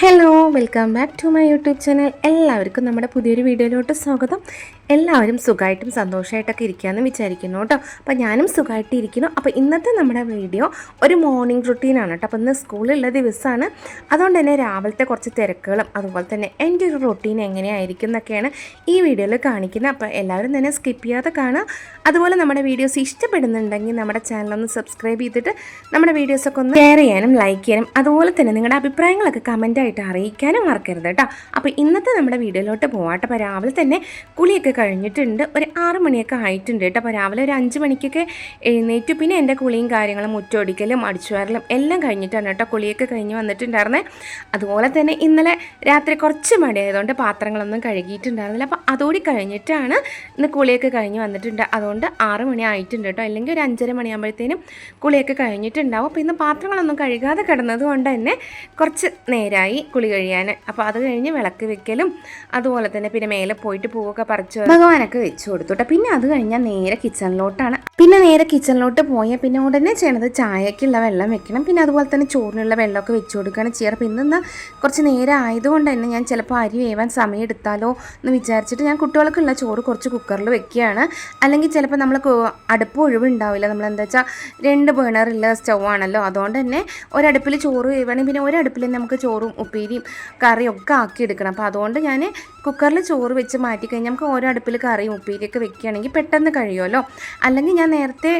Hello welcome back to my YouTube channel എല്ലാവർക്കും നമ്മുടെ പുതിയൊരു വീഡിയോയിലോട്ട് സ്വാഗതം. എല്ലാവരും സുഖമായിട്ടും സന്തോഷമായിട്ടൊക്കെ ഇരിക്കുകയെന്ന് വിചാരിക്കുന്നു കേട്ടോ. അപ്പോൾ ഞാനും സുഖമായിട്ട് ഇരിക്കുന്നു. അപ്പോൾ ഇന്നത്തെ നമ്മുടെ വീഡിയോ ഒരു മോർണിംഗ് റുട്ടീനാണ് കേട്ടോ. അപ്പോൾ ഇന്ന് സ്കൂളിലുള്ള ദിവസമാണ്. അതുകൊണ്ട് തന്നെ രാവിലത്തെ കുറച്ച് തിരക്കുകളും അതുപോലെ തന്നെ എന്റെ ഒരു റുട്ടീൻ എങ്ങനെയായിരിക്കും എന്നൊക്കെയാണ് ഈ വീഡിയോയിൽ കാണിക്കുന്നത്. അപ്പോൾ എല്ലാവരും തന്നെ സ്കിപ്പ് ചെയ്യാതെ കാണുക. അതുപോലെ നമ്മുടെ വീഡിയോസ് ഇഷ്ടപ്പെടുന്നുണ്ടെങ്കിൽ നമ്മുടെ ചാനലൊന്ന് സബ്സ്ക്രൈബ് ചെയ്തിട്ട് നമ്മുടെ വീഡിയോസൊക്കെ ഒന്ന് ഷെയർ ചെയ്യാനും ലൈക്ക് ചെയ്യാനും അതുപോലെ തന്നെ നിങ്ങളുടെ അഭിപ്രായങ്ങളൊക്കെ കമന്റായിട്ട് അറിയിക്കാനും മറക്കരുത് കേട്ടോ. അപ്പോൾ ഇന്നത്തെ നമ്മുടെ വീഡിയോയിലോട്ട് പോവാട്ടെ അപ്പോൾ രാവിലെ തന്നെ കുളിയൊക്കെ കഴിഞ്ഞിട്ടുണ്ട്. ഒരു ആറ് മണിയൊക്കെ ആയിട്ടുണ്ട് കേട്ടോ. അപ്പോൾ രാവിലെ ഒരു അഞ്ച് മണിക്കൊക്കെ എഴുന്നേറ്റ്. പിന്നെ എന്റെ കുളിയും കാര്യങ്ങളും മുറ്റൊടിക്കലും അടിച്ചുവാരലും എല്ലാം കഴിഞ്ഞിട്ടാണ് കേട്ടോ കുളിയൊക്കെ കഴിഞ്ഞ് വന്നിട്ടുണ്ടായിരുന്നത് അതുപോലെ തന്നെ ഇന്നലെ രാത്രി കുറച്ച് മടിയായതുകൊണ്ട് പാത്രങ്ങളൊന്നും കഴുകിയിട്ടുണ്ടായിരുന്നില്ല. അപ്പോൾ അതോടി കഴിഞ്ഞിട്ടാണ് ഇന്ന് കുളിയൊക്കെ കഴിഞ്ഞ് വന്നിട്ടുണ്ട്. അതുകൊണ്ട് ആറ് മണി ആയിട്ടുണ്ട് കേട്ടോ. അല്ലെങ്കിൽ ഒരു അഞ്ചര മണിയാകുമ്പോഴത്തേനും കുളിയൊക്കെ കഴിഞ്ഞിട്ടുണ്ടാവും. അപ്പോൾ ഇന്ന് പാത്രങ്ങളൊന്നും കഴുകാതെ കിടന്നത് കൊണ്ട് തന്നെ കുറച്ച് നേരമായി കുളി കഴിയാൻ. അപ്പോൾ അത് കഴിഞ്ഞ് വിളക്ക് വെക്കലും അതുപോലെ തന്നെ പിന്നെ മേലെ പോയിട്ട് പൂവൊക്കെ പറിച്ച് ഭഗവാനൊക്കെ വെച്ച് കൊടുത്തുട്ടോ. പിന്നെ അത് കഴിഞ്ഞാൽ നേരെ കിച്ചണിലോട്ടാണ്. പിന്നെ നേരെ കിച്ചണിലോട്ട് പോയാൽ പിന്നെ ഉടനെ ചെയ്യണത് ചായക്കുള്ള വെള്ളം വെക്കണം. പിന്നെ അതുപോലെ തന്നെ ചോറിനുള്ള വെള്ളമൊക്കെ വെച്ച് കൊടുക്കുകയാണ് ചെയ്യാറ്. പിന്നെ ഇന്ന് കുറച്ച് നേരം ആയതുകൊണ്ട് തന്നെ ഞാൻ ചിലപ്പോൾ അരി വേവാൻ സമയം എടുത്താലോ എന്ന് വിചാരിച്ചിട്ട് ഞാൻ കുട്ടികൾക്കുള്ള ചോറ് കുറച്ച് കുക്കറിൽ വെക്കുകയാണ്. അല്ലെങ്കിൽ ചിലപ്പോൾ നമ്മൾ അടുപ്പ് ഒഴിവുണ്ടാവില്ല. നമ്മൾ എന്താ വെച്ചാൽ രണ്ട് ബേണറുള്ള സ്റ്റൗ ആണല്ലോ അതുകൊണ്ട് തന്നെ ഒരടുപ്പിൽ ചോറ് വേവണമെങ്കിൽ പിന്നെ ഒരടുപ്പിൽ നമുക്ക് ചോറും ഉപ്പേരിയും കറിയും ഒക്കെ ആക്കി എടുക്കണം അപ്പോൾ അതുകൊണ്ട് ഞാൻ കുക്കറിൽ ചോറ് വെച്ച് മാറ്റി കഴിഞ്ഞാൽ നമുക്ക് ഓരോ അടുപ്പിൽ കറിയും ഉപ്പേരിയൊക്കെ വെക്കുകയാണെങ്കിൽ പെട്ടെന്ന് കഴിയുമല്ലോ. അല്ലെങ്കിൽ ഞാൻ നേരത്തെ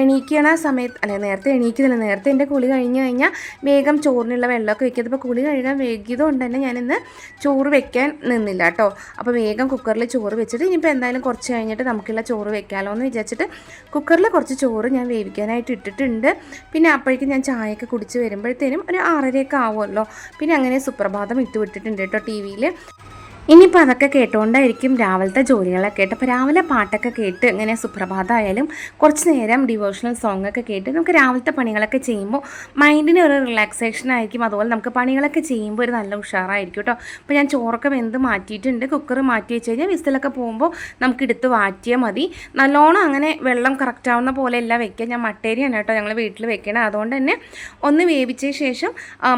എണീക്കണ സമയത്ത് അല്ലെങ്കിൽ നേരത്തെ എണീക്കുന്നില്ല നേരത്തെ എന്റെ കുളി കഴിഞ്ഞ് കഴിഞ്ഞാൽ വേഗം ചോറിനുള്ള വെള്ളമൊക്കെ വെക്കുന്നത് അപ്പോൾ കുളി കഴുകാൻ വൈകിയതുകൊണ്ട് തന്നെ ഞാനിന്ന് ചോറ് വെക്കാൻ നിന്നില്ല കേട്ടോ. അപ്പോൾ വേഗം കുക്കറിൽ ചോറ് വെച്ചിട്ട് ഇനിയിപ്പോൾ എന്തായാലും കുറച്ച് കഴിഞ്ഞിട്ട് നമുക്കുള്ള ചോറ് വെക്കാമല്ലോ എന്ന് വിചാരിച്ചിട്ട് കുക്കറിൽ കുറച്ച് ചോറ് ഞാൻ വേവിക്കാനായിട്ട് ഇട്ടിട്ടുണ്ട്. പിന്നെ അപ്പോഴേക്കും ഞാൻ ചായയൊക്കെ കുടിച്ച് വരുമ്പോഴത്തേനും ഒരു ആറരയൊക്കെ ആവുമല്ലോ. പിന്നെ അങ്ങനെ സുപ്രഭാതം ഇട്ടുവിട്ടിട്ടുണ്ട് കേട്ടോ ടി വിയിൽ ഇനിയിപ്പോൾ അതൊക്കെ കേട്ടുകൊണ്ടായിരിക്കും രാവിലത്തെ ജോലികളൊക്കെ കേട്ട്. അപ്പോൾ രാവിലെ പാട്ടൊക്കെ കേട്ട് ഇങ്ങനെ സുപ്രഭാതമായാലും കുറച്ച് നേരം ഡിവോഷണൽ സോങ് ഒക്കെ കേട്ട് നമുക്ക് രാവിലത്തെ പണികളൊക്കെ ചെയ്യുമ്പോൾ മൈൻഡിന് ഒരു റിലാക്സേഷൻ ആയിരിക്കും. അതുപോലെ നമുക്ക് പണികളൊക്കെ ചെയ്യുമ്പോൾ ഒരു നല്ല ഉഷാറായിരിക്കും കേട്ടോ. അപ്പോൾ ഞാൻ ചോറൊക്കെ വെന്ത് മാറ്റിയിട്ടുണ്ട്. കുക്കർ മാറ്റി വെച്ച് കഴിഞ്ഞാൽ വിസിലൊക്കെ പോകുമ്പോൾ നമുക്ക് എടുത്ത് വാറ്റിയാൽ മതി. നല്ലോണം അങ്ങനെ വെള്ളം കറക്റ്റ് ആവുന്ന പോലെ എല്ലാം വെക്കുക. ഞാൻ മട്ടേരിയാണ് കേട്ടോ ഞങ്ങൾ വീട്ടിൽ വെക്കണം അതുകൊണ്ട് തന്നെ ഒന്ന് വേവിച്ച ശേഷം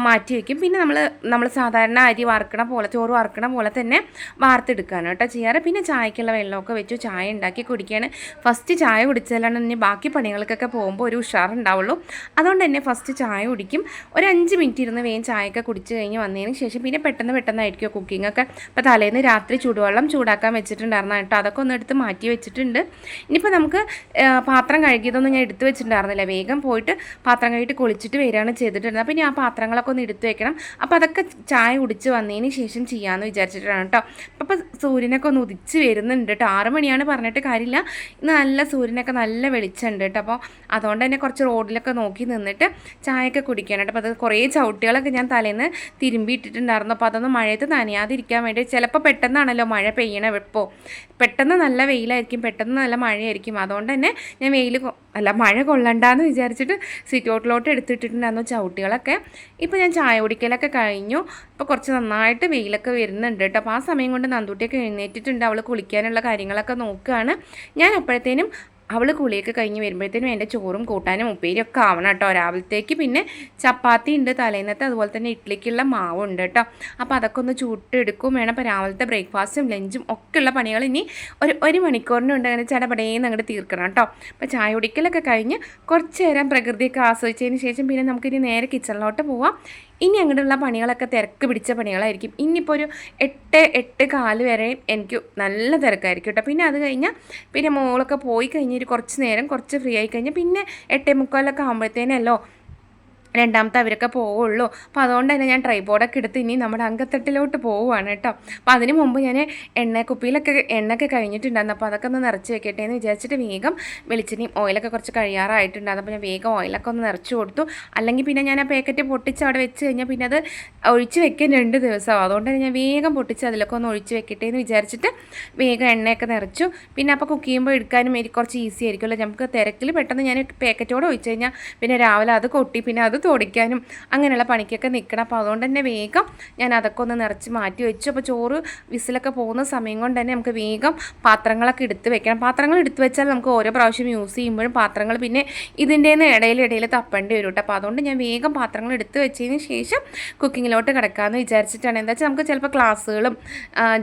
മാറ്റി വയ്ക്കും പിന്നെ നമ്മൾ നമ്മൾ സാധാരണ അരി വറുക്കണ പോലെ ചോറ് വറുക്കണ പോലെ തന്നെ വാർത്തെടുക്കുകയാണ് കേട്ടോ ചെയ്യാറ്. പിന്നെ ചായക്കുള്ള വെള്ളമൊക്കെ വെച്ചു ചായ ഉണ്ടാക്കി കുടിക്കുകയാണ് ഫസ്റ്റ് ചായ കുടിച്ചാലാണ് ഇനി ബാക്കി പണികൾക്കൊക്കെ പോകുമ്പോൾ ഒരു ഉഷാറുണ്ടാവുള്ളൂ. അതുകൊണ്ട് തന്നെ ഫസ്റ്റ് ചായ കുടിക്കും. ഒരു അഞ്ച് മിനിറ്റ് ഇരുന്ന് വേഗം ചായയൊക്കെ കുടിച്ച് കഴിഞ്ഞ് വന്നതിന് ശേഷം പിന്നെ പെട്ടെന്ന് പെട്ടെന്നായിരിക്കും കുക്കിംഗ് ഒക്കെ. അപ്പോൾ തലേന്ന് രാത്രി ചൂടുവെള്ളം ചൂടാക്കാൻ വെച്ചിട്ടുണ്ടായിരുന്നു കേട്ടോ. അതൊക്കെ ഒന്ന് എടുത്ത് മാറ്റി വെച്ചിട്ടുണ്ട്. ഇനിയിപ്പോൾ നമുക്ക് പാത്രം കഴുകിയതൊന്നും ഞാൻ എടുത്ത് വെച്ചിട്ടുണ്ടായിരുന്നില്ല. വേഗം പോയിട്ട് പാത്രം കഴുകിയിട്ട് കുളിച്ചിട്ട് വരികയാണ് ചെയ്തിട്ടുണ്ടായിരുന്നത്. അപ്പോൾ ഇനി ആ പാത്രങ്ങളൊക്കെ ഒന്ന് എടുത്ത് വെക്കണം. അപ്പോൾ അതൊക്കെ ചായ കുടിച്ച് വന്നതിന് ശേഷം ചെയ്യാമെന്ന് വിചാരിച്ചിട്ടാണ് കേട്ടോ. അപ്പോൾ സൂര്യനൊക്കെ ഒന്ന് ഉദിച്ച് വരുന്നുണ്ട് കേട്ടോ. ആറ് മണിയാണ് പറഞ്ഞിട്ട് കാര്യമില്ല. ഇന്ന് നല്ല സൂര്യനൊക്കെ നല്ല വെളിച്ചമുണ്ട് കേട്ടോ. അപ്പോൾ അതുകൊണ്ട് തന്നെ കുറച്ച് റോഡിലൊക്കെ നോക്കി നിന്നിട്ട് ചായയൊക്കെ കുടിക്കണം കേട്ടോ. അപ്പോൾ അത് കുറേ ചവിട്ടികളൊക്കെ ഞാൻ തലേന്ന് തിരുമ്പി ഇട്ടിട്ടുണ്ടായിരുന്നു. അപ്പോൾ അതൊന്നും മഴയത്ത് നനയാതിരിക്കാൻ വേണ്ടി ചിലപ്പോൾ പെട്ടെന്നാണല്ലോ മഴ പെയ്യണ ഇപ്പോൾ പെട്ടെന്ന് നല്ല വെയിലായിരിക്കും പെട്ടെന്ന് നല്ല മഴയായിരിക്കും. അതുകൊണ്ട് തന്നെ ഞാൻ വെയിൽ അല്ല മഴ കൊള്ളണ്ടെന്ന് വിചാരിച്ചിട്ട് സിറ്റ് ഔട്ടിലോട്ട് എടുത്തിട്ടിട്ടുണ്ടായിരുന്നു ചവിട്ടികളൊക്കെ. ഇപ്പോൾ ഞാൻ ചായ കുടിക്കലൊക്കെ കഴിഞ്ഞു. ഇപ്പോൾ കുറച്ച് നന്നായിട്ട് വെയിലൊക്കെ വരുന്നുണ്ട് കേട്ടോ. അപ്പോൾ ആ സമയം കൊണ്ട് നന്ദൂട്ടിയൊക്കെ എഴുന്നേറ്റിട്ടുണ്ട്. അവൾ കുളിക്കാനുള്ള കാര്യങ്ങളൊക്കെ നോക്കുകയാണ് ഞാൻ അപ്പോഴത്തേനും അവൾ കുളിയൊക്കെ കഴിഞ്ഞ് വരുമ്പോഴത്തേനും എന്റെ ചോറും കൂട്ടാനും ഉപ്പേരിയും ഒക്കെ ആവണം കേട്ടോ. രാവിലത്തേക്ക് പിന്നെ ചപ്പാത്തി ഉണ്ട് തലേന്നത്തെ അതുപോലെ തന്നെ ഇഡ്ഡലിക്കുള്ള മാവുണ്ട് കേട്ടോ. അപ്പോൾ അതൊക്കെ ഒന്ന് ചൂട്ടെടുക്കും വേണം. അപ്പോൾ രാവിലത്തെ ബ്രേക്ക്ഫാസ്റ്റും ലഞ്ചും ഒക്കെയുള്ള പണികൾ ഇനി ഒരു ഒരു മണിക്കൂറിനുണ്ട് അങ്ങനെ ചടപടേന്ന് അങ്ങോട്ട് തീർക്കണം കേട്ടോ. അപ്പോൾ ചായ കുടിക്കലൊക്കെ കഴിഞ്ഞ് കുറച്ച് നേരം പ്രകൃതിയൊക്കെ ആസ്വദിച്ചതിന് ശേഷം പിന്നെ നമുക്കിനി നേരെ കിച്ചണിലോട്ട് പോവാം. ഇനി അങ്ങോട്ടുള്ള പണികളൊക്കെ തിരക്ക് പിടിച്ച പണികളായിരിക്കും. ഇനിയിപ്പോൾ ഒരു എട്ട് എട്ട് കാൽ വരെ എനിക്ക് നല്ല തിരക്കായിരിക്കും കേട്ടോ പിന്നെ അത് കഴിഞ്ഞാൽ പിന്നെ മോളൊക്കെ പോയി കഴിഞ്ഞൊരു കുറച്ച് നേരം കുറച്ച് ഫ്രീ ആയി കഴിഞ്ഞാൽ പിന്നെ എട്ടേ മുക്കാലൊക്കെ ആകുമ്പോഴത്തേനല്ലോ രണ്ടാമത്തെ അവരൊക്കെ പോവുള്ളൂ. അപ്പോൾ അതുകൊണ്ട് തന്നെ ഞാൻ ട്രൈബോർഡൊക്കെ എടുത്ത് ഇനി നമ്മുടെ അങ്കത്തട്ടിലോട്ട് പോവുകയാണ് കേട്ടോ. അപ്പോൾ അതിന് മുമ്പ് ഞാൻ എണ്ണക്കുപ്പിയിലൊക്കെ എണ്ണയൊക്കെ കഴിഞ്ഞിട്ടുണ്ടായിരുന്നു. അപ്പോൾ അതൊക്കെ ഒന്ന് നിറച്ച് വെക്കട്ടെ എന്ന് വിചാരിച്ചിട്ട് വേഗം വെളിച്ചെണ്ണയും ഓയിലൊക്കെ കുറച്ച് കഴിയാറായിട്ടുണ്ടായിരുന്നു. അപ്പോൾ ഞാൻ വേഗം ഓയിലൊക്കെ ഒന്ന് നിറച്ച് കൊടുത്തു. അല്ലെങ്കിൽ പിന്നെ ഞാൻ ആ പാക്കറ്റ് പൊട്ടിച്ച് അവിടെ വെച്ച് കഴിഞ്ഞാൽ പിന്നെ അത് ഒഴിച്ച് വെക്കാൻ രണ്ട് ദിവസമാവും. അതുകൊണ്ട് തന്നെ ഞാൻ വേഗം പൊട്ടിച്ച് അതിലൊക്കെ ഒന്ന് ഒഴിച്ച് വെക്കട്ടെ എന്ന് വിചാരിച്ചിട്ട് വേഗം എണ്ണയൊക്കെ നിറച്ചു. പിന്നെ അപ്പോൾ കുക്ക് ചെയ്യുമ്പോൾ എടുക്കാനും എനിക്ക് കുറച്ച് ഈസി ആയിരിക്കുമല്ലോ. നമുക്ക് തിരക്കിൽ പെട്ടെന്ന് ഞാൻ പാക്കറ്റോടെ ഒഴിച്ച് കഴിഞ്ഞാൽ പിന്നെ രാവിലെ അത് കൊട്ടി പിന്നെ അത് തോടിക്കാനും അങ്ങനെയുള്ള പണിക്കൊക്കെ നിൽക്കണം അപ്പോൾ അതുകൊണ്ട് തന്നെ വേഗം ഞാൻ അതൊക്കെ ഒന്ന് നിറച്ച് മാറ്റി വെച്ചു. അപ്പോൾ ചോറ് വിസിലൊക്കെ പോകുന്ന സമയം കൊണ്ട് തന്നെ നമുക്ക് വേഗം പാത്രങ്ങളൊക്കെ എടുത്ത് വെക്കണം. പാത്രങ്ങൾ എടുത്ത് വെച്ചാൽ നമുക്ക് ഓരോ പ്രാവശ്യം യൂസ് ചെയ്യുമ്പോഴും പാത്രങ്ങൾ പിന്നെ ഇതിന്റെ ഇടയിൽ ഇടയിൽ തപ്പേണ്ടി വരും കേട്ടോ. അപ്പോൾ അതുകൊണ്ട് ഞാൻ വേഗം പാത്രങ്ങൾ എടുത്ത് വെച്ചതിന് ശേഷം കുക്കിങ്ങിലോട്ട് കിടക്കാമെന്ന് വിചാരിച്ചിട്ടാണ്. എന്താ വെച്ചാൽ നമുക്ക് ചിലപ്പോൾ ക്ലാസ്സുകളും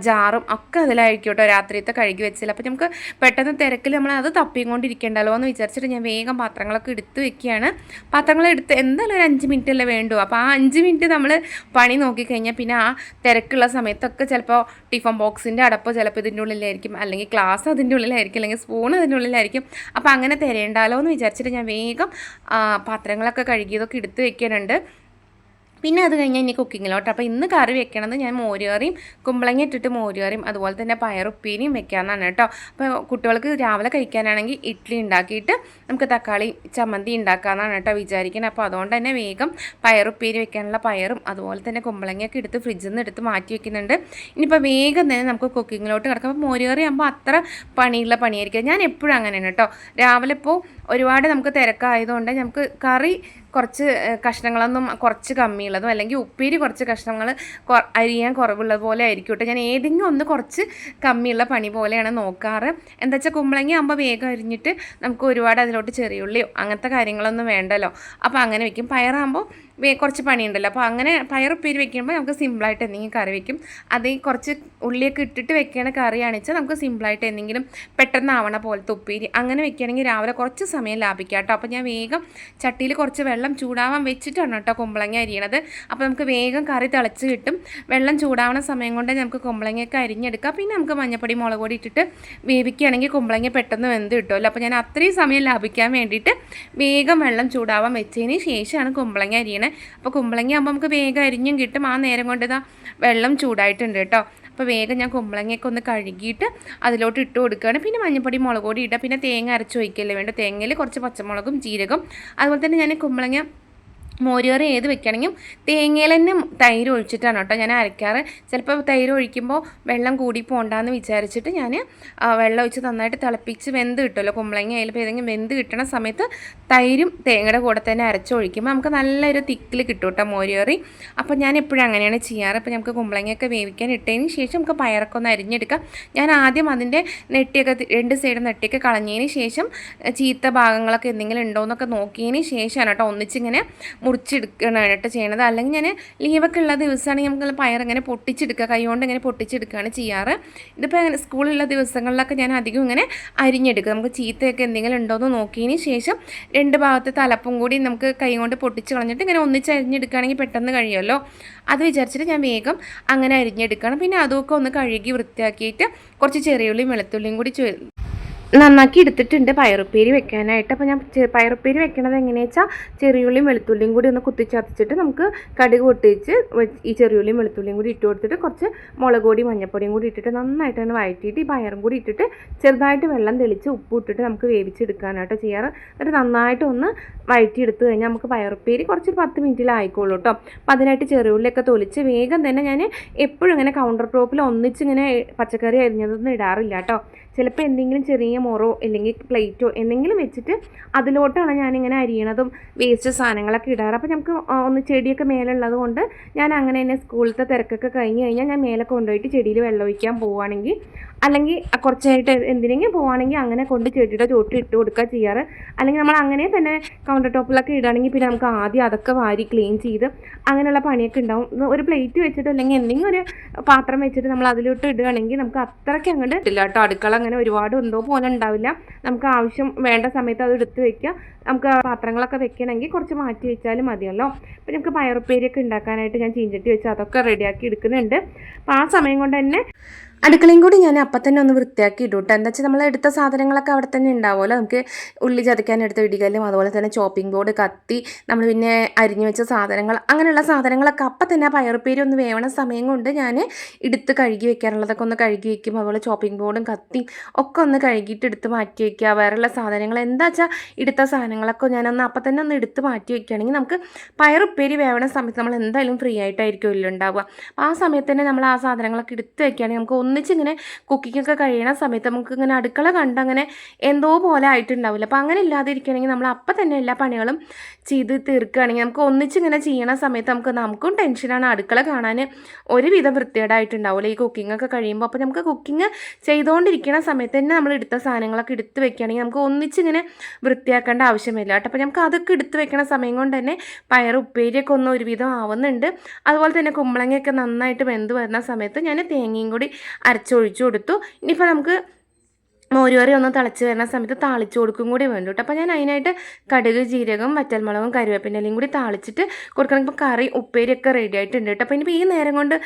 ജാറും ഒക്കെ അതിലായിരിക്കും കേട്ടോ രാത്രിയത്തെ കഴുകി വെച്ചില്ല അപ്പോൾ നമുക്ക് പെട്ടെന്ന് തിരക്കിൽ നമ്മൾ അത് തപ്പിക്കൊണ്ടിരിക്കേണ്ടല്ലോ എന്ന് വിചാരിച്ചിട്ട് ഞാൻ വേഗം പാത്രങ്ങളൊക്കെ എടുത്ത് വെക്കുകയാണ്. പാത്രങ്ങൾ എടുത്ത് എന്തായാലും ഒരു അഞ്ച് മിനിറ്റ് അല്ലേ വേണ്ടു. അപ്പോൾ ആ അഞ്ച് മിനിറ്റ് നമ്മൾ പണി നോക്കിക്കഴിഞ്ഞാൽ പിന്നെ ആ തിരക്കുള്ള സമയത്തൊക്കെ ചിലപ്പോൾ ടിഫൻ ബോക്സിന്റെ അടപ്പ് ചിലപ്പോൾ ഇതിന്റെ ഉള്ളിലായിരിക്കും. അല്ലെങ്കിൽ ഗ്ലാസ് അതിന്റെ ഉള്ളിലായിരിക്കും. അല്ലെങ്കിൽ സ്പൂൺ അതിന്റെ ഉള്ളിലായിരിക്കും. അപ്പോൾ അങ്ങനെ തിരയണ്ടാലോ എന്ന് വിചാരിച്ചിട്ട് ഞാൻ വേഗം പാത്രങ്ങളൊക്കെ കഴുകിയതൊക്കെ എടുത്ത് വെക്കാനുണ്ട്. പിന്നെ അത് കഴിഞ്ഞാൽ ഇനി കുക്കിങ്ങിലോട്ട് അപ്പോൾ ഇന്ന് കറി വെക്കണത് ഞാൻ മോരുകറിയും കുമ്പളങ്ങ ഇട്ടിട്ട് മോരുകറിയും അതുപോലെ തന്നെ പയറുപ്പീരിയും വെക്കാമെന്നാണ് കേട്ടോ. അപ്പോൾ കുട്ടികൾക്ക് രാവിലെ കഴിക്കാനാണെങ്കിൽ ഇഡ്ഡലി ഉണ്ടാക്കിയിട്ട് നമുക്ക് തക്കാളി ചമ്മന്തി ഉണ്ടാക്കാമെന്നാണ് കേട്ടോ വിചാരിക്കുന്നത് അപ്പോൾ അതുകൊണ്ട് തന്നെ വേഗം പയറുപ്പേരി വെക്കാനുള്ള പയറും അതുപോലെ തന്നെ കുമ്പളങ്ങയൊക്കെ എടുത്ത് ഫ്രിഡ്ജിൽ നിന്ന് എടുത്ത് മാറ്റി വെക്കുന്നുണ്ട്. ഇനിയിപ്പോൾ വേഗം തന്നെ നമുക്ക് കുക്കിങ്ങിലോട്ട് കിടക്കാം. അപ്പോൾ മോരുകറി ആകുമ്പോൾ അത്ര പണിയുള്ള പണിയായിരിക്കും. ഞാൻ എപ്പോഴും അങ്ങനെയാണ് കേട്ടോ. രാവിലെ ഇപ്പോൾ ഒരുപാട് നമുക്ക് തിരക്കായതുകൊണ്ട് നമുക്ക് കറി കുറച്ച് കഷ്ണങ്ങളൊന്നും കുറച്ച് കമ്മിയുള്ളതും അല്ലെങ്കിൽ ഉപ്പേരി കുറച്ച് കഷ്ണങ്ങൾ അരിയാൻ കുറവുള്ളത് പോലെ ആയിരിക്കും കേട്ടോ ഞാൻ ഏതെങ്കിലും ഒന്ന് കുറച്ച് കമ്മിയുള്ള പണി പോലെയാണ് നോക്കാറ്. എന്താ വെച്ചാൽ കുമ്പളങ്ങി ആകുമ്പോൾ വേഗം അരിഞ്ഞിട്ട് നമുക്ക് ഒരുപാട് അതിലോട്ട് ചെറിയുള്ളിയോ അങ്ങനത്തെ കാര്യങ്ങളൊന്നും വേണ്ടല്ലോ. അപ്പോൾ അങ്ങനെ വയ്ക്കും പയറാകുമ്പോൾ കുറച്ച് പണിയുണ്ടല്ലോ. അപ്പോൾ അങ്ങനെ പയറുപ്പേരി വെക്കുമ്പോൾ നമുക്ക് സിമ്പിളായിട്ട് എന്തെങ്കിലും കറി വെക്കും. അത് കുറച്ച് ഉള്ളിയൊക്കെ ഇട്ടിട്ട് വെക്കണ കറിയാണെന്ന് വെച്ചാൽ നമുക്ക് സിമ്പിളായിട്ട് എന്തെങ്കിലും പെട്ടെന്ന് ആവണ പോലത്തെ ഉപ്പേരി അങ്ങനെ വെക്കുകയാണെങ്കിൽ രാവിലെ കുറച്ച് സമയം ലാഭിക്കാം കേട്ടോ അപ്പോൾ ഞാൻ വേഗം ചട്ടിയിൽ കുറച്ച് വെള്ളം ചൂടാവാൻ വെച്ചിട്ടാണ് കേട്ടോ കുമ്പളങ്ങ അരിയണത്. അപ്പോൾ നമുക്ക് വേഗം കറി തിളച്ച് കിട്ടും. വെള്ളം ചൂടാവണ സമയം കൊണ്ട് നമുക്ക് കുമ്പളങ്ങയൊക്കെ അരിഞ്ഞെടുക്കാം. പിന്നെ നമുക്ക് മഞ്ഞപ്പൊടി മുളക് പൊടി ഇട്ടിട്ട് വേവിക്കുകയാണെങ്കിൽ കുമ്പളങ്ങ പെട്ടെന്ന് വെന്ത് കിട്ടുമല്ലോ അപ്പോൾ ഞാൻ അത്രയും സമയം ലാഭിക്കാൻ വേണ്ടിയിട്ട് വേഗം വെള്ളം ചൂടാവാൻ വെച്ചതിന് ശേഷമാണ് കുമ്പളങ്ങ അരിയണത്. അപ്പോൾ കുമ്പളങ്ങ ആകുമ്പോൾ നമുക്ക് വേഗം അരിഞ്ഞും കിട്ടും. ആ നേരം കൊണ്ട് ഇതാ വെള്ളം ചൂടായിട്ടുണ്ട് കേട്ടോ. അപ്പോൾ വേഗം ഞാൻ കുമ്പളങ്ങയൊക്കെ ഒന്ന് കഴുകിയിട്ട് അതിലോട്ട് ഇട്ട് കൊടുക്കുകയാണ്. പിന്നെ മഞ്ഞപ്പൊടി മുളക് പൊടി ഇടുക പിന്നെ തേങ്ങ അരച്ച് വയ്ക്കല്ലേ വേണ്ട തേങ്ങയിൽ കുറച്ച് പച്ചമുളകും ജീരകം. അതുപോലെ തന്നെ ഞാൻ കുമ്പളങ്ങ മോരുകറി ഏത് വെക്കണമെങ്കിലും തേങ്ങയിൽ തന്നെ തൈര് ഒഴിച്ചിട്ടാണ് കേട്ടോ ഞാൻ അരയ്ക്കാറ്. ചിലപ്പോൾ തൈര് ഒഴിക്കുമ്പോൾ വെള്ളം കൂടി പോകണ്ടെന്ന് വിചാരിച്ചിട്ട് ഞാൻ വെള്ളം ഒഴിച്ച് നന്നായിട്ട് തിളപ്പിച്ച് വെന്ത് കിട്ടുമല്ലോ. കുമ്പളങ്ങ അതിലിപ്പോൾ ഏതെങ്കിലും വെന്ത് കിട്ടണ സമയത്ത് തൈരും തേങ്ങയുടെ കൂടെ തന്നെ അരച്ചൊഴിക്കുമ്പോൾ നമുക്ക് നല്ലൊരു തിക്കിൽ കിട്ടും കേട്ടോ മോരുകറി. അപ്പോൾ ഞാൻ എപ്പോഴും അങ്ങനെയാണ് ചെയ്യാറ്. അപ്പോൾ നമുക്ക് കുമ്പളങ്ങയൊക്കെ വേവിക്കാൻ ഇട്ടതിന് ശേഷം നമുക്ക് പയറൊക്കെ ഒന്ന് അരിഞ്ഞെടുക്കാം. ഞാൻ ആദ്യം അതിന്റെ നെട്ടിയൊക്കെ രണ്ട് സൈഡ് നെട്ടിയൊക്കെ കളഞ്ഞതിന് ശേഷം ചീത്ത ഭാഗങ്ങളൊക്കെ എന്തെങ്കിലും ഉണ്ടോ എന്നൊക്കെ നോക്കിയതിന് ശേഷമാണ് കേട്ടോ ഒന്നിച്ചിങ്ങനെ മുറിച്ചെടുക്കുകയാണ് കേട്ടോ ചെയ്യണത്. അല്ലെങ്കിൽ ഞാൻ ലീവൊക്കെ ഉള്ള ദിവസമാണെങ്കിൽ നമുക്ക് പയർ ഇങ്ങനെ പൊട്ടിച്ചെടുക്കുക കൈകൊണ്ട് ഇങ്ങനെ പൊട്ടിച്ചെടുക്കുകയാണ് ചെയ്യാറ്. ഇതിപ്പോൾ അങ്ങനെ സ്കൂളുള്ള ദിവസങ്ങളിലൊക്കെ ഞാൻ അധികം ഇങ്ങനെ അരിഞ്ഞെടുക്കുക നമുക്ക് ചീത്തയൊക്കെ എന്തെങ്കിലും ഉണ്ടോ എന്ന് നോക്കിയതിന് ശേഷം രണ്ട് ഭാഗത്തെ തലപ്പും കൂടി നമുക്ക് കൈകൊണ്ട് പൊട്ടിച്ച് കളഞ്ഞിട്ട് ഇങ്ങനെ ഒന്നിച്ച് അരിഞ്ഞെടുക്കുകയാണെങ്കിൽ പെട്ടെന്ന് കഴിയുമല്ലോ. അത് വിചാരിച്ചിട്ട് ഞാൻ വേഗം അങ്ങനെ അരിഞ്ഞെടുക്കണം പിന്നെ അതൊക്കെ ഒന്ന് കഴുകി വൃത്തിയാക്കിയിട്ട് കുറച്ച് ചെറിയുള്ളിയും വെളുത്തുള്ളിയും കൂടി നന്നാക്കി എടുത്തിട്ടുണ്ട്. പയറുപ്പേരി വെക്കാനായിട്ട്. അപ്പോൾ ഞാൻ പയറുപ്പേരി വെക്കണത് എങ്ങനെയാണെന്ന് വെച്ചാൽ ചെറിയുള്ളിയും വെളുത്തുള്ളിയും കൂടി ഒന്ന് കുത്തിച്ചതച്ചിട്ട് നമുക്ക് കടുക് പൊട്ടിച്ച് ഈ ചെറിയുള്ളിയും വെളുത്തുള്ളിയും കൂടി ഇട്ട് കൊടുത്തിട്ട് കുറച്ച് മുളക് പൊടി മഞ്ഞപ്പൊടിയും കൂടി ഇട്ടിട്ട് നന്നായിട്ട് തന്നെ വഴറ്റിയിട്ട് ഈ പയറും കൂടി ഇട്ടിട്ട് ചെറുതായിട്ട് വെള്ളം തെളിച്ച് ഉപ്പ് ഇട്ടിട്ട് നമുക്ക് വേവിച്ചെടുക്കാനായിട്ട് ചെയ്യാറ്. എന്നിട്ട് നന്നായിട്ട് ഒന്ന് വഴറ്റിയെടുത്ത് കഴിഞ്ഞാൽ നമുക്ക് പയറുപ്പേരി കുറച്ച് പത്ത് മിനിറ്റിലായിക്കോളൂ കേട്ടോ അപ്പോൾ അതിനായിട്ട് ചെറിയുള്ളിയൊക്കെ തൊലിച്ച് വേഗം തന്നെ ഞാൻ എപ്പോഴും ഇങ്ങനെ കൗണ്ടർ ടോപ്പിൽ ഒന്നിച്ചിങ്ങനെ പച്ചക്കറി അരിഞ്ഞതൊന്നും ഇടാറില്ല കേട്ടോ ചിലപ്പോൾ എന്തെങ്കിലും ചെറിയ മുറോ അല്ലെങ്കിൽ പ്ലേറ്റോ എന്തെങ്കിലും വെച്ചിട്ട് അതിലോട്ടാണ് ഞാനിങ്ങനെ അരിയണതും വേസ്റ്റ് സാധനങ്ങളൊക്കെ ഇടാറ്. അപ്പോൾ നമുക്ക് ഒന്ന് ചെടിയൊക്കെ മേലുള്ളത് കൊണ്ട് ഞാൻ അങ്ങനെ തന്നെ സ്കൂളിലത്തെ തിരക്കൊക്കെ കഴിഞ്ഞ് കഴിഞ്ഞാൽ ഞാൻ മേലെ കൊണ്ടുപോയിട്ട് ചെടിയിൽ വെള്ളം ഒഴിക്കാൻ പോവുകയാണെങ്കിൽ അല്ലെങ്കിൽ കുറച്ചായിട്ട് എന്തിനെങ്കിലും പോവുകയാണെങ്കിൽ അങ്ങനെ കൊണ്ട് ചെടിയുടെ ചോട്ടിൽ ഇട്ട് കൊടുക്കുക ചെയ്യാറ്. അല്ലെങ്കിൽ നമ്മൾ അങ്ങനെ തന്നെ കൗണ്ടർ ടോപ്പിലൊക്കെ ഇടുകയാണെങ്കിൽ പിന്നെ നമുക്ക് ആദ്യം അതൊക്കെ വാരി ക്ലീൻ ചെയ്ത് അങ്ങനെയുള്ള പണിയൊക്കെ ഉണ്ടാവും ഒരു പ്ലേറ്റ് വെച്ചിട്ട് അല്ലെങ്കിൽ എന്തെങ്കിലും ഒരു പാത്രം വെച്ചിട്ട് നമ്മൾ അതിലോട്ട് ഇടുകയാണെങ്കിൽ നമുക്ക് അത്രയ്ക്ക് അങ്ങോട്ട് ഇട്ടില്ല കേട്ടോ അടുക്കള അങ്ങനെ ഒരുപാട് എന്തോ പോലെ ഉണ്ടാവില്ല നമുക്ക് ആവശ്യം വേണ്ട സമയത്ത് അത് എടുത്ത് വെക്കുക നമുക്ക് പാത്രങ്ങളൊക്കെ വെക്കണമെങ്കിൽ കുറച്ച് മാറ്റി വെച്ചാലും മതിയല്ലോ. അപ്പോൾ നമുക്ക് പയറുപ്പേരിയൊക്കെ ഉണ്ടാക്കാനായിട്ട് ഞാൻ ചീഞ്ചട്ടി വെച്ച് അതൊക്കെ റെഡിയാക്കി എടുക്കുന്നുണ്ട്. അപ്പോൾ ആ സമയം കൊണ്ട് തന്നെ അടുക്കളയും കൂടി ഞാൻ അപ്പം തന്നെ ഒന്ന് വൃത്തിയാക്കി ഇടും കേട്ടോ എന്താ വെച്ചാൽ നമ്മൾ എടുത്ത സാധനങ്ങളൊക്കെ അവിടെ തന്നെ ഉണ്ടാവുമല്ലോ. നമുക്ക് ഉള്ളി ചതയ്ക്കാൻ എടുത്ത ഇടികല്ലും അതുപോലെ തന്നെ ചോപ്പിംഗ് ബോർഡ് കത്തി നമ്മൾ പിന്നെ അരിഞ്ഞു വെച്ച സാധനങ്ങൾ അങ്ങനെയുള്ള സാധനങ്ങളൊക്കെ അപ്പം തന്നെ പയറുപ്പേരി ഒന്ന് വേവണ സമയം കൊണ്ട് ഞാൻ എടുത്ത് കഴുകി വെക്കാനുള്ളതൊക്കെ ഒന്ന് കഴുകി വെക്കും. അതുപോലെ ചോപ്പിംഗ് ബോർഡും കത്തി ഒക്കെ ഒന്ന് കഴുകിയിട്ട് എടുത്ത് മാറ്റി വയ്ക്കുക വേറെയുള്ള സാധനങ്ങൾ എന്താ വെച്ചാൽ എടുത്ത സാധനങ്ങളൊക്കെ ഞാനൊന്ന് അപ്പം തന്നെ ഒന്ന് എടുത്ത് മാറ്റി വയ്ക്കുകയാണെങ്കിൽ നമുക്ക് പയറുപ്പേരി വേവണ സമയത്ത് നമ്മൾ എന്തായാലും ഫ്രീ ആയിട്ടായിരിക്കും ഇല്ല ഉണ്ടാവുക. അപ്പോൾ ആ സമയത്ത് തന്നെ നമ്മൾ ആ സാധനങ്ങളൊക്കെ എടുത്ത് വയ്ക്കുകയാണെങ്കിൽ നമുക്ക് ഒന്നിച്ചിങ്ങനെ കുക്കിങ്ങൊക്കെ കഴിയണ സമയത്ത് നമുക്ക് ഇങ്ങനെ അടുക്കള കണ്ട് അങ്ങനെ എന്തോ പോലെ ആയിട്ടുണ്ടാവില്ല. അപ്പോൾ അങ്ങനെ ഇല്ലാതിരിക്കുകയാണെങ്കിൽ നമ്മൾ അപ്പം തന്നെ എല്ലാ പണികളും ചെയ്ത് തീർക്കുകയാണെങ്കിൽ നമുക്ക് ഒന്നിച്ചിങ്ങനെ ചെയ്യണ സമയത്ത് നമുക്ക് നമുക്കും ടെൻഷനാണ് അടുക്കള കാണാൻ ഒരുവിധം വൃത്തികേടായിട്ടുണ്ടാവില്ല. ഈ ഒക്കെ കഴിയുമ്പോൾ അപ്പോൾ നമുക്ക് കുക്കിംഗ് ചെയ്തുകൊണ്ടിരിക്കുന്ന സമയത്ത് തന്നെ നമ്മൾ എടുത്ത സാധനങ്ങളൊക്കെ എടുത്ത് വെക്കുകയാണെങ്കിൽ നമുക്ക് ഒന്നിച്ചിങ്ങനെ വൃത്തിയാക്കേണ്ട ആവശ്യമില്ല കേട്ടോ. അപ്പോൾ നമുക്ക് അതൊക്കെ എടുത്ത് വെക്കണ സമയം കൊണ്ട് തന്നെ പയർ ഉപ്പേരിയൊക്കെ ഒന്ന് ഒരുവിധം ആവുന്നുണ്ട്. അതുപോലെ തന്നെ കുമ്പളങ്ങയൊക്കെ നന്നായിട്ട് വെന്ത് വരുന്ന സമയത്ത് ഞാൻ തേങ്ങയും കൂടി അരച്ചൊഴിച്ചു കൊടുത്തു. ഇനിയിപ്പോൾ നമുക്ക് മോരുകറി ഒന്ന് തിളച്ച് വരുന്ന സമയത്ത് താളിച്ചു കൊടുക്കും കൂടി വേണ്ടു കേട്ടോ. അപ്പോൾ ഞാൻ അതിനായിട്ട് കടുക് ജീരകം വറ്റൽമുളകും കരുവേപ്പിന്റെലയും കൂടി താളിച്ചിട്ട് കൊടുക്കണം. ഇപ്പോൾ കറി ഉപ്പേരിയൊക്കെ റെഡി ആയിട്ടുണ്ട് കേട്ടോ. അപ്പോൾ ഇനിയിപ്പോൾ ഈ നേരം കൊണ്ട്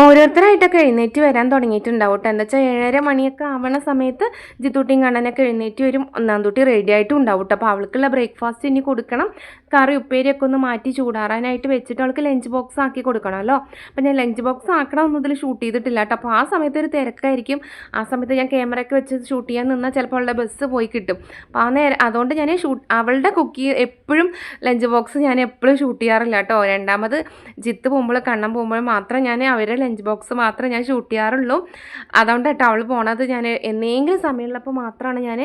ഓരോരുത്തരായിട്ടൊക്കെ എഴുന്നേറ്റ് വരാൻ തുടങ്ങിയിട്ടുണ്ടാവും കേട്ടോ. എന്താ വെച്ചാൽ ഏഴര മണിയൊക്കെ ആവണ സമയത്ത് ജിത്തൂട്ടിയും കണ്ണനൊക്കെ എഴുന്നേറ്റ് വരും. ഒന്നാം തൊട്ടി റെഡി ആയിട്ടും ഉണ്ടാവും കേട്ടോ. അപ്പോൾ അവൾക്കുള്ള ബ്രേക്ക്ഫാസ്റ്റ് ഇനി കൊടുക്കണം. കറി ഉപ്പേരിയൊക്കെ ഒന്ന് മാറ്റി ചൂടാറാനായിട്ട് വെച്ചിട്ട് അവൾക്ക് ലഞ്ച് ബോക്സ് ആക്കി കൊടുക്കണമല്ലോ. അപ്പം ഞാൻ ലഞ്ച് ബോക്സ് ആക്കണമെന്ന് ഇതിൽ ഷൂട്ട് ചെയ്തിട്ടില്ല കേട്ടോ. അപ്പോൾ ആ സമയത്ത് ഒരു തിരക്കായിരിക്കും. ആ സമയത്ത് ഞാൻ ക്യാമറയൊക്കെ വെച്ച് ഷൂട്ട് ചെയ്യാൻ നിന്നാൽ ചിലപ്പോൾ അവളുടെ ബസ് പോയി കിട്ടും. അപ്പോൾ ആ നേരം അതുകൊണ്ട് ഞാൻ ഷൂട്ട് അവളുടെ കുക്കി എപ്പോഴും ലഞ്ച് ബോക്സ് ഞാൻ എപ്പോഴും ഷൂട്ട് ചെയ്യാറില്ല കേട്ടോ. രണ്ടാമത് ജിത്ത് പോകുമ്പോൾ കണ്ണം പോകുമ്പോൾ മാത്രം ഞാൻ അവരുടെ ലഞ്ച് ബോക്സ് മാത്രമേ ഞാൻ ഷൂട്ട് ചെയ്യാറുള്ളൂ. അതുകൊണ്ട് കേട്ടോ അവൾ പോണത് ഞാൻ എന്തെങ്കിലും സമയമുള്ളപ്പോൾ മാത്രമാണ് ഞാൻ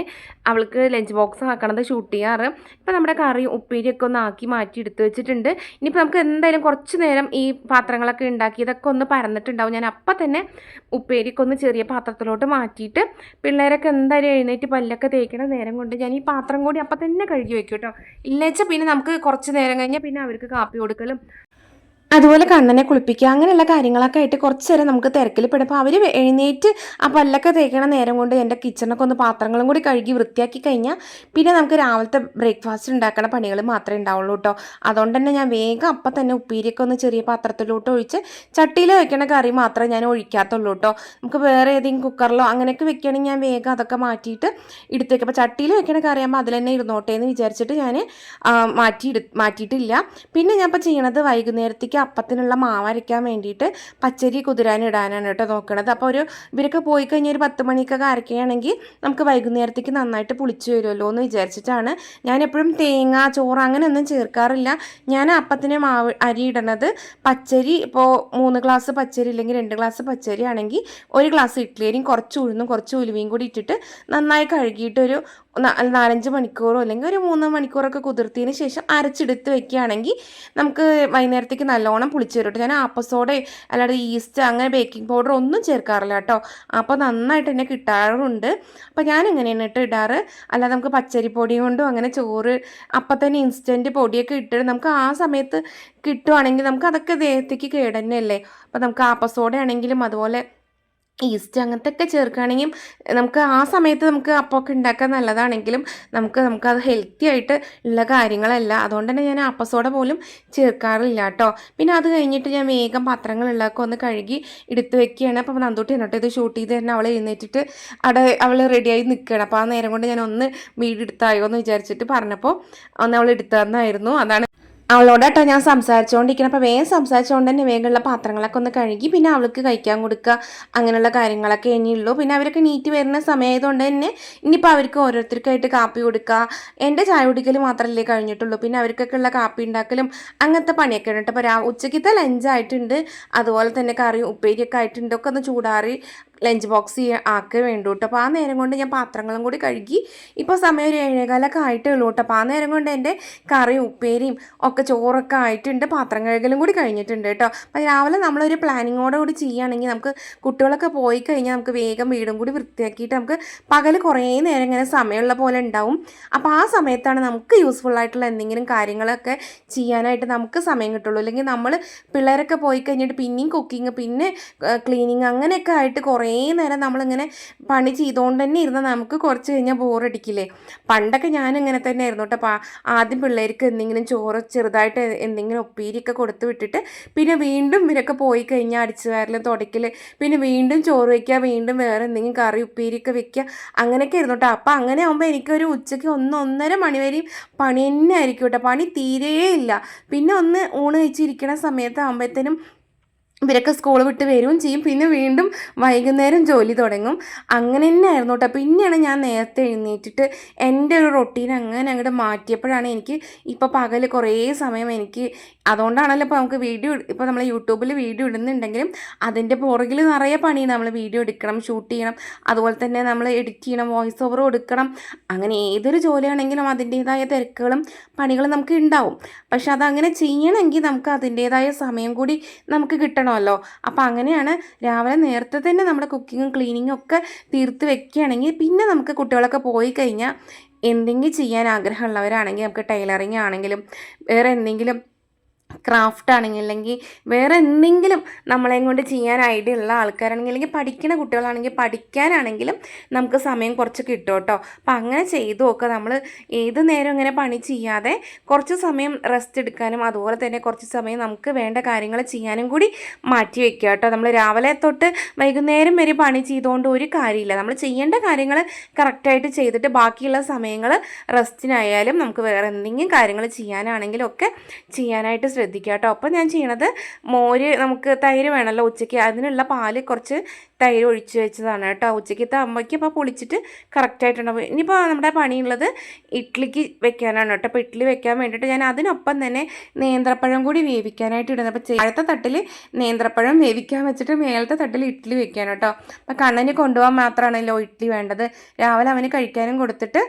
അവൾക്ക് ലഞ്ച് ബോക്സ് ആക്കണത് ഷൂട്ട് ചെയ്യാറ്. ഇപ്പോൾ നമ്മുടെ കറി ഉപ്പേരിയൊക്കെ ഒന്ന് ആക്കി മാറ്റി എടുത്തു വെച്ചിട്ടുണ്ട്. ഇനിയിപ്പോൾ നമുക്ക് എന്തായാലും കുറച്ച് നേരം ഈ പാത്രങ്ങളൊക്കെ ഉണ്ടാക്കി ഇതൊക്കെ ഒന്ന് പരന്നിട്ടുണ്ടാവും. ഞാൻ അപ്പം തന്നെ ഉപ്പേരിക്കൊന്ന് ചെറിയ പാത്രത്തിലോട്ട് മാറ്റിയിട്ട് പിള്ളേരൊക്കെ എന്തായാലും എഴുന്നേറ്റ് പല്ലൊക്കെ തേക്കണ നേരം കൊണ്ട് ഞാൻ ഈ പാത്രം കൂടി അപ്പം തന്നെ കഴുകി വെക്കും കേട്ടോ. ഇല്ലേച്ചാൽ പിന്നെ നമുക്ക് കുറച്ച് നേരം കഴിഞ്ഞാൽ പിന്നെ അവർക്ക് കാപ്പി കൊടുക്കലും അതുപോലെ കണ്ണനെ കുളിപ്പിക്കുക അങ്ങനെയുള്ള കാര്യങ്ങളൊക്കെ ആയിട്ട് കുറച്ച് നേരം നമുക്ക് തിരക്കിൽ പെടുമ്പോൾ അവർ എഴുന്നേറ്റ് ആ പല്ലൊക്കെ തേക്കണ നേരം കൊണ്ട് എന്റെ കിച്ചണൊക്കെ ഒന്ന് പാത്രങ്ങളും കൂടി കഴുകി വൃത്തിയാക്കി കഴിഞ്ഞാൽ പിന്നെ നമുക്ക് രാവിലത്തെ ബ്രേക്ക്ഫാസ്റ്റ് ഉണ്ടാക്കണ പണികൾ മാത്രമേ ഉണ്ടാവുള്ളൂ കേട്ടോ അതുകൊണ്ട് തന്നെ ഞാൻ വേഗം അപ്പം തന്നെ ഉപ്പീരിയൊക്കെ ഒന്ന് ചെറിയ പാത്രത്തിലോട്ട് ഒഴിച്ച് ചട്ടിയിൽ വെക്കണ കറി മാത്രമേ ഞാൻ ഒഴിക്കാത്തുള്ളൂ കേട്ടോ നമുക്ക് വേറെ ഏതെങ്കിലും കുക്കറിലോ അങ്ങനെയൊക്കെ വെക്കുകയാണെങ്കിൽ ഞാൻ വേഗം അതൊക്കെ മാറ്റിയിട്ട് എടുത്ത് വെക്കും അപ്പോൾ ചട്ടിയിൽ വെക്കണ കറി ആകുമ്പോൾ അതിൽ തന്നെ ഇരുന്നോട്ടെ എന്ന് വിചാരിച്ചിട്ട് ഞാൻ മാറ്റി മാറ്റിയിട്ടില്ല. പിന്നെ ഞാൻ ഇപ്പോൾ ചെയ്യണത് വൈകുന്നേരത്തേക്ക് അപ്പത്തിനുള്ള മാവരയ്ക്കാൻ വേണ്ടിയിട്ട് പച്ചരി കുതിരാനിടാനാണ് കേട്ടോ നോക്കണത്. അപ്പോൾ ഒരു ഇവരൊക്കെ പോയി കഴിഞ്ഞാൽ ഒരു പത്ത് മണിക്കൊക്കെ അരയ്ക്കുകയാണെങ്കിൽ നമുക്ക് വൈകുന്നേരത്തേക്ക് നന്നായിട്ട് പുളിച്ച് വരുമല്ലോ എന്ന് വിചാരിച്ചിട്ടാണ്. ഞാൻ എപ്പോഴും തേങ്ങ ചോറ് അങ്ങനെയൊന്നും ചേർക്കാറില്ല. ഞാൻ അപ്പത്തിന് മാവ് അരി ഇടണത് പച്ചരി ഇപ്പോൾ മൂന്ന് ഗ്ലാസ് പച്ചരി ഇല്ലെങ്കിൽ രണ്ട് ഗ്ലാസ് പച്ചരി ആണെങ്കിൽ ഒരു ഗ്ലാസ് ഇഡ്ഡലിയും കുറച്ച് ഉഴുന്നും കുറച്ച് ഉലുവയും കൂടി ഇട്ടിട്ട് നന്നായി കഴുകിയിട്ടൊരു നാലഞ്ച് മണിക്കൂറോ അല്ലെങ്കിൽ ഒരു മൂന്ന് മണിക്കൂറൊക്കെ കുതിർത്തതിന് ശേഷം അരച്ചെടുത്ത് വെക്കുകയാണെങ്കിൽ നമുക്ക് വൈകുന്നേരത്തേക്ക് നല്ലോണം പുളിച്ച് വരും കേട്ടോ. ഞാൻ ആപ്പസോടെ അല്ലാതെ ഈസ്റ്റ് അങ്ങനെ ബേക്കിംഗ് പൗഡർ ഒന്നും ചേർക്കാറില്ല കേട്ടോ. അപ്പോൾ നന്നായിട്ട് തന്നെ കിട്ടാറുണ്ട്. അപ്പോൾ ഞാൻ എങ്ങനെയാണ് കേട്ടോ ഇടാറ്? അല്ലാതെ നമുക്ക് പച്ചരിപ്പൊടി കൊണ്ടും അങ്ങനെ ചോറ് അപ്പം തന്നെ ഇൻസ്റ്റന്റ് പൊടിയൊക്കെ ഇട്ടിട്ട് നമുക്ക് ആ സമയത്ത് കിട്ടുവാണെങ്കിൽ നമുക്ക് അതൊക്കെ ദേഹത്തേക്ക് കേടന്നെയല്ലേ അപ്പോൾ നമുക്ക് ആപ്പസോടെ ആണെങ്കിലും അതുപോലെ ഈസ്റ്റ് അങ്ങനത്തെ ഒക്കെ ചേർക്കുകയാണെങ്കിൽ നമുക്ക് ആ സമയത്ത് നമുക്ക് അപ്പമൊക്കെ ഉണ്ടാക്കാൻ നല്ലതാണെങ്കിലും നമുക്ക് നമുക്കത് ഹെൽത്തി ആയിട്ട് ഉള്ള കാര്യങ്ങളല്ല. അതുകൊണ്ട് തന്നെ ഞാൻ അപ്പസോട പോലും ചേർക്കാറില്ല കേട്ടോ പിന്നെ അത് കഴിഞ്ഞിട്ട് ഞാൻ വേഗം പാത്രങ്ങളുള്ളതൊക്കെ ഒന്ന് കഴുകി എടുത്ത് വെക്കുകയാണ്. അപ്പോൾ നന്ദൂട്ടി എന്നിട്ട് ഇത് ഷൂട്ട് ചെയ്ത് തന്നെ അവൾ എഴുന്നേറ്റിട്ട് അവിടെ അവൾ റെഡിയായി നിൽക്കുകയാണ്. അപ്പോൾ ആ നേരം കൊണ്ട് ഞാൻ ഒന്ന് വീടെടുത്തായോ എന്ന് വിചാരിച്ചിട്ട് പറഞ്ഞപ്പോൾ ഒന്ന് അവൾ എടുത്തു തന്നായിരുന്നു അതാണ് അവളോട് കേട്ടോ ഞാൻ സംസാരിച്ചുകൊണ്ടിരിക്കണം അപ്പോൾ വേഗം സംസാരിച്ചുകൊണ്ട് തന്നെ വേഗമുള്ള പാത്രങ്ങളൊക്കെ ഒന്ന് കഴുകി പിന്നെ അവൾക്ക് കഴിക്കാൻ കൊടുക്കുക. അങ്ങനെയുള്ള കാര്യങ്ങളൊക്കെ ഇനിയുള്ളൂ. പിന്നെ അവരൊക്കെ നീറ്റ് വരുന്ന സമയമായതുകൊണ്ട് തന്നെ ഇനിയിപ്പോൾ അവർക്ക് ഓരോരുത്തർക്കായിട്ട് കാപ്പി കൊടുക്കുക. എന്റെ ചായ കുടിക്കൽ മാത്രമല്ലേ കഴിഞ്ഞിട്ടുള്ളൂ. പിന്നെ അവർക്കൊക്കെ ഉള്ള കാപ്പി ഉണ്ടാക്കലും അങ്ങനത്തെ പണിയൊക്കെ ഉണ്ട് അപ്പോൾ ഉച്ചയ്ക്കത്തെ ലഞ്ചായിട്ടുണ്ട് അതുപോലെ തന്നെ കറി ഉപ്പേരിയൊക്കെ ആയിട്ടുണ്ട്. ഒക്കെ ഒന്ന് ചൂടാറി ലഞ്ച് ബോക്സ് ആക്കേ വേണ്ടു കേട്ടോ അപ്പോൾ ആ നേരം കൊണ്ട് ഞാൻ പാത്രങ്ങളും കൂടി കഴുകി. ഇപ്പോൾ സമയം ഒരു ഏഴേകാലൊക്കെ ആയിട്ടേ ഉള്ളൂ കേട്ടോ അപ്പോൾ ആ നേരം കൊണ്ട് എന്റെ കറിയും ഉപ്പേരിയും ഒക്കെ ചോറൊക്കെ ആയിട്ടുണ്ട്. പാത്രം കഴുകലും കൂടി കഴിഞ്ഞിട്ടുണ്ട് കേട്ടോ അപ്പോൾ രാവിലെ നമ്മളൊരു പ്ലാനിങ്ങോടെ കൂടി ചെയ്യുകയാണെങ്കിൽ നമുക്ക് കുട്ടികളൊക്കെ പോയി കഴിഞ്ഞാൽ നമുക്ക് വേഗം വീടും കൂടി വൃത്തിയാക്കിയിട്ട് നമുക്ക് പകൽ കുറേ നേരം ഇങ്ങനെ സമയമുള്ള പോലെ ഉണ്ടാവും. അപ്പോൾ ആ സമയത്താണ് നമുക്ക് യൂസ്ഫുൾ ആയിട്ടുള്ള എന്തെങ്കിലും കാര്യങ്ങളൊക്കെ ചെയ്യാനായിട്ട് നമുക്ക് സമയം കിട്ടുള്ളൂ. അല്ലെങ്കിൽ നമ്മൾ പിള്ളേരൊക്കെ പോയി കഴിഞ്ഞിട്ട് പിന്നെയും കുക്കിങ് പിന്നെ ക്ലീനിങ് അങ്ങനെയൊക്കെ ആയിട്ട് കുറേ നേരം നമ്മളിങ്ങനെ പണി ചെയ്തുകൊണ്ട് തന്നെ ഇരുന്നാൽ നമുക്ക് കുറച്ച് കഴിഞ്ഞാൽ ബോറടിക്കില്ലേ? പണ്ടൊക്കെ ഞാൻ ഇങ്ങനെ തന്നെ ആയിരുന്നു കേട്ടോ. ആദ്യം പിള്ളേർക്ക് എന്തെങ്കിലും ചോറ് ചെറുതായിട്ട് എന്തെങ്കിലും ഒപ്പീരിയൊക്കെ കൊടുത്തു വിട്ടിട്ട് പിന്നെ വീണ്ടും ഇവരൊക്കെ പോയി കഴിഞ്ഞാൽ അടിച്ചു വരലും തുടയ്ക്കൽ പിന്നെ വീണ്ടും ചോറ് വയ്ക്കുക വീണ്ടും വേറെ എന്തെങ്കിലും കറി ഉപ്പീരിയൊക്കെ വെക്കുക അങ്ങനെയൊക്കെ ആയിരുന്നു കേട്ടോ. അപ്പോൾ അങ്ങനെ ആകുമ്പോൾ എനിക്കൊരു ഉച്ചയ്ക്ക് ഒന്ന് ഒന്നര മണി വരെയും പണി തന്നെ ആയിരിക്കും കേട്ടോ. പണി തീരേ ഇല്ല. പിന്നെ ഒന്ന് ഊണ് കഴിച്ചിരിക്കണ സമയത്ത് ആകുമ്പോഴത്തേനും ഇവരൊക്കെ സ്കൂൾ വിട്ട് വരികയും ചെയ്യും. പിന്നെ വീണ്ടും വൈകുന്നേരം ജോലി തുടങ്ങും. അങ്ങനെ തന്നെ ആയിരുന്നു കേട്ടോ. പിന്നെയാണ് ഞാൻ നേരത്തെ എഴുന്നേറ്റിട്ട് എന്റെ ഒരു റൊട്ടീൻ അങ്ങനെ അങ്ങോട്ട് മാറ്റിയപ്പോഴാണ് എനിക്ക് ഇപ്പോൾ പകൽ കുറേ സമയം എനിക്ക് അതുകൊണ്ടാണല്ലോ ഇപ്പോൾ നമുക്ക് വീഡിയോ ഇപ്പോൾ നമ്മൾ യൂട്യൂബിൽ വീഡിയോ ഇടുന്നുണ്ടെങ്കിലും അതിന്റെ പുറകിൽ നിറയെ പണിയാണ് നമ്മൾ വീഡിയോ എടുക്കണം ഷൂട്ട് ചെയ്യണം. അതുപോലെ തന്നെ നമ്മൾ എഡിറ്റ് ചെയ്യണം വോയിസ് ഓവർ കൊടുക്കണം. അങ്ങനെ ഏതൊരു ജോലിയാണെങ്കിലും അതിന്റേതായ തിരക്കുകളും പണികളും നമുക്ക് ഉണ്ടാവും. പക്ഷെ അതങ്ങനെ ചെയ്യണമെങ്കിൽ നമുക്ക് അതിന്റേതായ സമയം കൂടി നമുക്ക് കിട്ടണമല്ലോ അപ്പോൾ അങ്ങനെയാണ് രാവിലെ നേരത്തെ തന്നെ നമ്മുടെ കുക്കിങ്ങും ക്ലീനിങ്ങും ഒക്കെ തീർത്ത് വെക്കുകയാണെങ്കിൽ പിന്നെ നമുക്ക് കുട്ടികളൊക്കെ പോയി കഴിഞ്ഞാൽ എന്തെങ്കിലും ചെയ്യാൻ ആഗ്രഹമുള്ളവരാണെങ്കിൽ നമുക്ക് ടൈലറിങ് ആണെങ്കിലും വേറെ എന്തെങ്കിലും ക്രാഫ്റ്റ് ആണെങ്കിൽ അല്ലെങ്കിൽ വേറെ എന്തെങ്കിലും നമ്മളെയും കൊണ്ട് ചെയ്യാൻ ഐഡിയ ഉള്ള ആൾക്കാരാണെങ്കിൽ അല്ലെങ്കിൽ പഠിക്കുന്ന കുട്ടികളാണെങ്കിൽ പഠിക്കാനാണെങ്കിലും നമുക്ക് സമയം കുറച്ച് കിട്ടും കേട്ടോ. അപ്പം അങ്ങനെ ചെയ്തു നോക്കുക. നമ്മൾ ഏത് നേരം ഇങ്ങനെ പണി ചെയ്യാതെ കുറച്ച് സമയം റെസ്റ്റ് എടുക്കാനും അതുപോലെ തന്നെ കുറച്ച് സമയം നമുക്ക് വേണ്ട കാര്യങ്ങൾ ചെയ്യാനും കൂടി മാറ്റി വയ്ക്കുക കേട്ടോ. നമ്മൾ രാവിലെ തൊട്ട് വൈകുന്നേരം വരെ പണി ചെയ്തുകൊണ്ട് ഒരു കാര്യമില്ല. നമ്മൾ ചെയ്യേണ്ട കാര്യങ്ങൾ കറക്റ്റായിട്ട് ചെയ്തിട്ട് ബാക്കിയുള്ള സമയങ്ങൾ റെസ്റ്റിനായാലും നമുക്ക് വേറെ എന്തെങ്കിലും കാര്യങ്ങൾ ചെയ്യാനാണെങ്കിലും ഒക്കെ ചെയ്യാനായിട്ട് ശ്രദ്ധിക്കുക കേട്ടോ. അപ്പം ഞാൻ ചെയ്യണത് മോര് നമുക്ക് തൈര് വേണമല്ലോ ഉച്ചയ്ക്ക്. അതിനുള്ള പാൽ കുറച്ച് തൈര് ഒഴിച്ച് വെച്ചതാണ് കേട്ടോ. ഉച്ചയ്ക്കത്തെ അമ്മയ്ക്ക് അപ്പോൾ പൊളിച്ചിട്ട് കറക്റ്റായിട്ടുണ്ടാവും ഇനിയിപ്പോൾ നമ്മുടെ പണിയുള്ളത് ഇഡ്ഡലിക്ക് വെക്കാനാണ് കേട്ടോ. അപ്പോൾ ഇഡ്ഡലി വെക്കാൻ വേണ്ടിയിട്ട് ഞാൻ അതിനൊപ്പം തന്നെ നേന്ത്രപ്പഴം കൂടി വേവിക്കാനായിട്ട് ഇടുന്നത്. അപ്പോൾ താഴത്തെ തട്ടിൽ നേന്ത്രപ്പഴം വേവിക്കാൻ വെച്ചിട്ട് മേലത്തെ തട്ടിൽ ഇഡ്ഡലി വെക്കാൻ കേട്ടോ. അപ്പോൾ കണ്ണന് കൊണ്ടുപോകാൻ മാത്രമാണല്ലോ ഇഡ്ഡലി വേണ്ടത്. രാവിലെ അവന് കഴിക്കാനും കൊടുത്തിട്ട്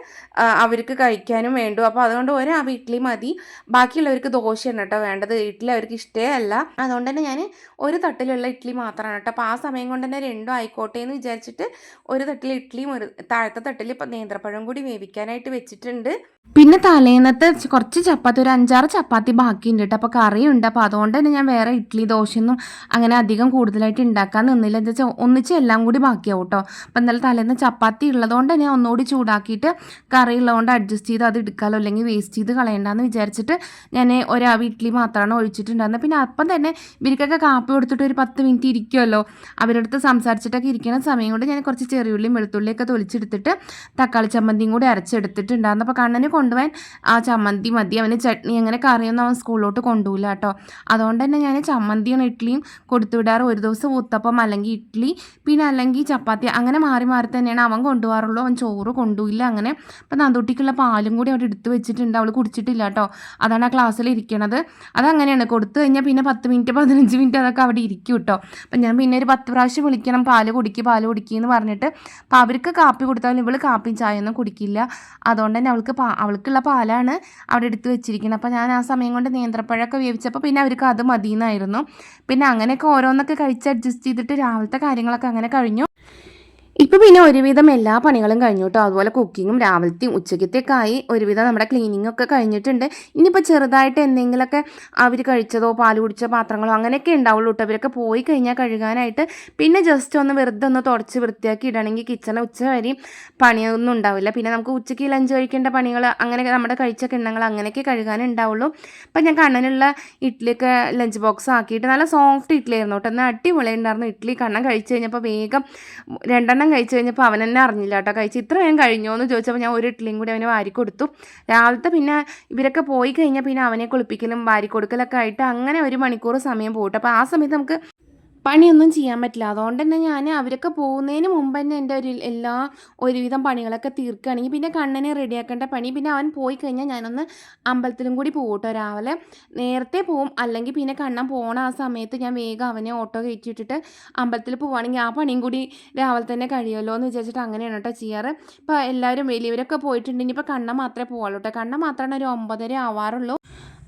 അവർക്ക് കഴിക്കാനും വേണ്ടു. അപ്പോൾ അതുകൊണ്ട് ഒരാവ് ഇഡ്ഡലി മതി. ബാക്കിയുള്ളവർക്ക് ദോശയാണ് കേട്ടോ വേണ്ടത് ഇഡ്ഡലി അവർക്ക് ഇഷ്ടേ അല്ല അതുകൊണ്ട് തന്നെ ഞാൻ ഒരു തട്ടിലുള്ള ഇഡ്ഡലി മാത്രമാണ് കേട്ടോ. അപ്പോൾ ആ സമയം കൊണ്ട് തന്നെ രണ്ടും ആയിക്കോട്ടെ എന്ന് വിചാരിച്ചിട്ട് ഒരു തട്ടിൽ ഇഡ്ഡലിയും ഒരു താഴത്തെ തട്ടിൽ ഇപ്പം നേന്ത്രപ്പഴം കൂടി വേവിക്കാനായിട്ട് വെച്ചിട്ടുണ്ട്. പിന്നെ തലേന്നത്തെ കുറച്ച് ചപ്പാത്തി ഒരു അഞ്ചാറ് ചപ്പാത്തി ബാക്കിയുണ്ട് കേട്ടോ. അപ്പോൾ കറിയുണ്ട്. അപ്പോൾ അതുകൊണ്ട് തന്നെ ഞാൻ വേറെ ഇഡ്ഡലി ദോശയൊന്നും അങ്ങനെ അധികം കൂടുതലായിട്ട് ഉണ്ടാക്കാൻ നിന്നില്ല. എന്താ വെച്ചാൽ ഒന്നിച്ച് എല്ലാം കൂടി ബാക്കിയാവും കേട്ടോ. അപ്പോൾ എന്തായാലും തലേന്ന് ചപ്പാത്തി ഉള്ളതുകൊണ്ട് തന്നെ ഒന്നുകൂടി ചൂടാക്കിയിട്ട് കറി ഉള്ളതുകൊണ്ട് അഡ്ജസ്റ്റ് ചെയ്ത് അത് എടുക്കാമല്ലോ അല്ലെങ്കിൽ വേസ്റ്റ് ചെയ്ത് കളയണ്ടെന്ന് വിചാരിച്ചിട്ട് ഞാൻ ഒരാവ് ഇഡ്ഡലി മാത്രമാണ് ഒഴിച്ചിട്ടുണ്ടായിരുന്നത് പിന്നെ അപ്പം തന്നെ ഇവർക്കൊക്കെ കാപ്പി കൊടുത്തിട്ട് ഒരു പത്ത് മിനിറ്റ് ഇരിക്കുമല്ലോ അവരുടെ അടുത്ത് സംസാരിച്ചിട്ടൊക്കെ ഇരിക്കുന്ന സമയം കൊണ്ട് ഞാൻ കുറച്ച് ചെറിയുള്ളിയും വെളുത്തുള്ളിയൊക്കെ തൊലിച്ചെടുത്തിട്ട് തക്കാളി ചമ്മന്തിയും കൂടി അരച്ചെടുത്തിട്ടുണ്ടായിരുന്നു. അപ്പോൾ കണ്ണന് കൊണ്ടുപോകാൻ ആ ചമ്മന്തി മതി. അവന് ചട്നി അങ്ങനെ കറിയൊന്നും അവൻ സ്കൂളിലോട്ട് കൊണ്ടുപോകില്ല കേട്ടോ. അതുകൊണ്ട് തന്നെ ഞാൻ ചമ്മന്തിയാണ് ഇഡ്ഡലിയും കൊടുത്തു വിടാറ്. ഒരു ദിവസം ഊത്തപ്പം അല്ലെങ്കിൽ ഇഡ്ഡലി പിന്നെ അല്ലെങ്കിൽ ചപ്പാത്തി അങ്ങനെ മാറി മാറി തന്നെയാണ് അവൻ കൊണ്ടുപോകാറുള്ളൂ. അവൻ ചോറ് കൊണ്ടുപോയില്ല അങ്ങനെ. അപ്പം നന്ദൂട്ടിക്കുള്ള പാലും കൂടി അവിടെ എടുത്ത് വെച്ചിട്ടുണ്ട്. അവൾ കുടിച്ചിട്ടില്ല കേട്ടോ. അതാണ് ആ ക്ലാസ്സിൽ ഇരിക്കണത്. അതങ്ങനെയാണ്. കൊടുത്തു കഴിഞ്ഞാൽ പിന്നെ പത്ത് മിനിറ്റ് പതിനഞ്ച് മിനിറ്റ് അതൊക്കെ അവിടെ ഇരിക്കും കേട്ടോ അപ്പം ഞാൻ പിന്നെ ഒരു പത്ത് പ്രാവശ്യം വിളിക്കണം പാൽ കുടിക്കുക പാൽ കുടിക്കുക എന്ന് പറഞ്ഞിട്ട്. അപ്പം അവർക്ക് കാപ്പി കൊടുത്താലും ഇവൾ കാപ്പിയും ചായ ഒന്നും കുടിക്കില്ല. അതുകൊണ്ട് തന്നെ അവൾക്ക് പാ അവൾക്കുള്ള പാലാണ് അവിടെ എടുത്ത് വെച്ചിരിക്കുന്നത്. അപ്പോൾ ഞാൻ ആ സമയം കൊണ്ട് നേന്ത്രപ്പഴമൊക്കെ വേവിച്ചപ്പോൾ പിന്നെ അവർക്ക് അത് മതിയെന്നായിരുന്നു. പിന്നെ അങ്ങനെയൊക്കെ ഓരോന്നൊക്കെ കഴിച്ച് അഡ്ജസ്റ്റ് ചെയ്തിട്ട് രാവിലത്തെ കാര്യങ്ങളൊക്കെ അങ്ങനെ കഴിഞ്ഞു. ഇപ്പം പിന്നെ ഒരുവിധം എല്ലാ പണികളും കഴിഞ്ഞു കേട്ടോ അതുപോലെ കുക്കിങ്ങും രാവിലത്തെയും ഉച്ചക്കത്തേക്കായി ആയി ഒരുവിധം നമ്മുടെ ക്ലീനിങ് ഒക്കെ കഴിഞ്ഞിട്ടുണ്ട്. ഇനിയിപ്പോൾ ചെറുതായിട്ട് എന്തെങ്കിലുമൊക്കെ അവർ കഴിച്ചതോ പാൽ കുടിച്ച പാത്രങ്ങളോ അങ്ങനെയൊക്കെ ഉണ്ടാവുള്ളൂ കേട്ടോ അവരൊക്കെ പോയി കഴിഞ്ഞാൽ കഴുകാനായിട്ട് പിന്നെ ജസ്റ്റ് ഒന്ന് വെറുതെ ഒന്ന് തുടച്ച് വൃത്തിയാക്കി ഇടണമെങ്കിൽ കിച്ചണിൽ ഉച്ച വരെയും പണിയൊന്നും ഉണ്ടാവില്ല. പിന്നെ നമുക്ക് ഉച്ചയ്ക്ക് ലഞ്ച് കഴിക്കേണ്ട പണികൾ അങ്ങനെ നമ്മുടെ കഴിച്ച കിണ്ണങ്ങൾ അങ്ങനെയൊക്കെ കഴുകാനുണ്ടാവുള്ളൂ അപ്പം ഞാൻ കണ്ണനുള്ള ഇഡ്ഡലിയൊക്കെ ലഞ്ച് ബോക്സ് ആക്കിയിട്ട് നല്ല സോഫ്റ്റ് ഇഡ്ഡലി ആയിരുന്നു കേട്ടോ എന്നാൽ അടിപൊളി ഉണ്ടായിരുന്നു ഇഡ്ഡലി കണ്ണൻ കഴിച്ച് കഴിഞ്ഞപ്പോൾ വേഗം രണ്ടെണ്ണം കഴിച്ച് കഴിഞ്ഞപ്പോൾ അവൻ തന്നെ അറിഞ്ഞില്ല കേട്ടോ കഴിച്ച് ഇത്ര ഞാൻ കഴിഞ്ഞോ എന്ന് ചോദിച്ചപ്പോൾ ഞാൻ ഒരു ഇഡ്ഡലിയും കൂടി അവന് വാരി കൊടുത്തു. രാവിലത്തെ പിന്നെ ഇവരൊക്കെ പോയി കഴിഞ്ഞാൽ പിന്നെ അവനെ കുളിപ്പിക്കലും വാരി കൊടുക്കലൊക്കെ ആയിട്ട് അങ്ങനെ ഒരു മണിക്കൂർ സമയം പോയിട്ട്. അപ്പോൾ ആ സമയത്ത് നമുക്ക് പണിയൊന്നും ചെയ്യാൻ പറ്റില്ല. അതുകൊണ്ട് തന്നെ ഞാൻ അവരൊക്കെ പോകുന്നതിന് മുമ്പ് തന്നെ എന്റെ ഒരു എല്ലാ ഒരുവിധം പണികളൊക്കെ തീർക്കുകയാണെങ്കിൽ പിന്നെ കണ്ണനെ റെഡിയാക്കേണ്ട പണി. പിന്നെ അവൻ പോയി കഴിഞ്ഞാൽ ഞാനൊന്ന് അമ്പലത്തിലും കൂടി പോകട്ടോ കേട്ടോ രാവിലെ. നേരത്തെ പോവും. അല്ലെങ്കിൽ പിന്നെ കണ്ണൻ പോണ ആ സമയത്ത് ഞാൻ വേഗം അവനെ ഓട്ടോ കയറ്റിയിട്ടിട്ട് അമ്പലത്തിൽ പോവുകയാണെങ്കിൽ ആ പണിയും കൂടി രാവിലെ തന്നെ കഴിയുമല്ലോ എന്ന് വിചാരിച്ചിട്ട് അങ്ങനെയാണ് കേട്ടോ ചെയ്യാറ്. ഇപ്പോൾ എല്ലാവരും വലിയവരൊക്കെ പോയിട്ടുണ്ടെങ്കിൽ ഇപ്പോൾ കണ്ണൻ മാത്രമേ പോകാറുള്ളൂ കേട്ടോ കണ്ണൻ മാത്രമാണ് ഒരു ഒമ്പതര ആവാറുള്ളൂ.